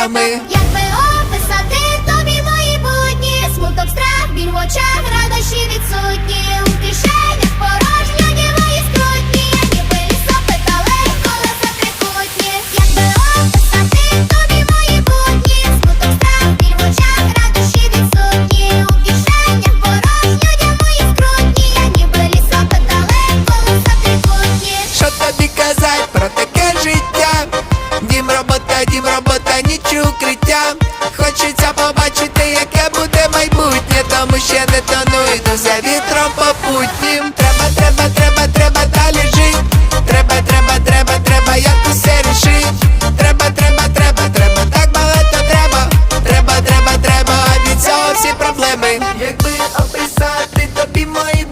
життями. Якби описати тобі мої будні, смуток, страх, біль в очах, радощі відсутні. У кишенях порожньо, дівої скрутні, ніби лісопитали, колеса трикутні. Якби описати тобі мої будні, смуток, страх, біль в очах, радощі відсутні. У кишенях порожньо, дівої скрутні, ніби лісопитали, колеса трикутні. Що тобі казать про таке майбутнє, тому ще не детонують ну, за вітром попутнім. Треба, треба, треба, треба далі жити. Треба, треба, треба, треба, як усе рішить. Треба, треба, треба, треба, так багато треба. Треба, треба, треба, а від цього всі проблеми. Якби описати тобі мої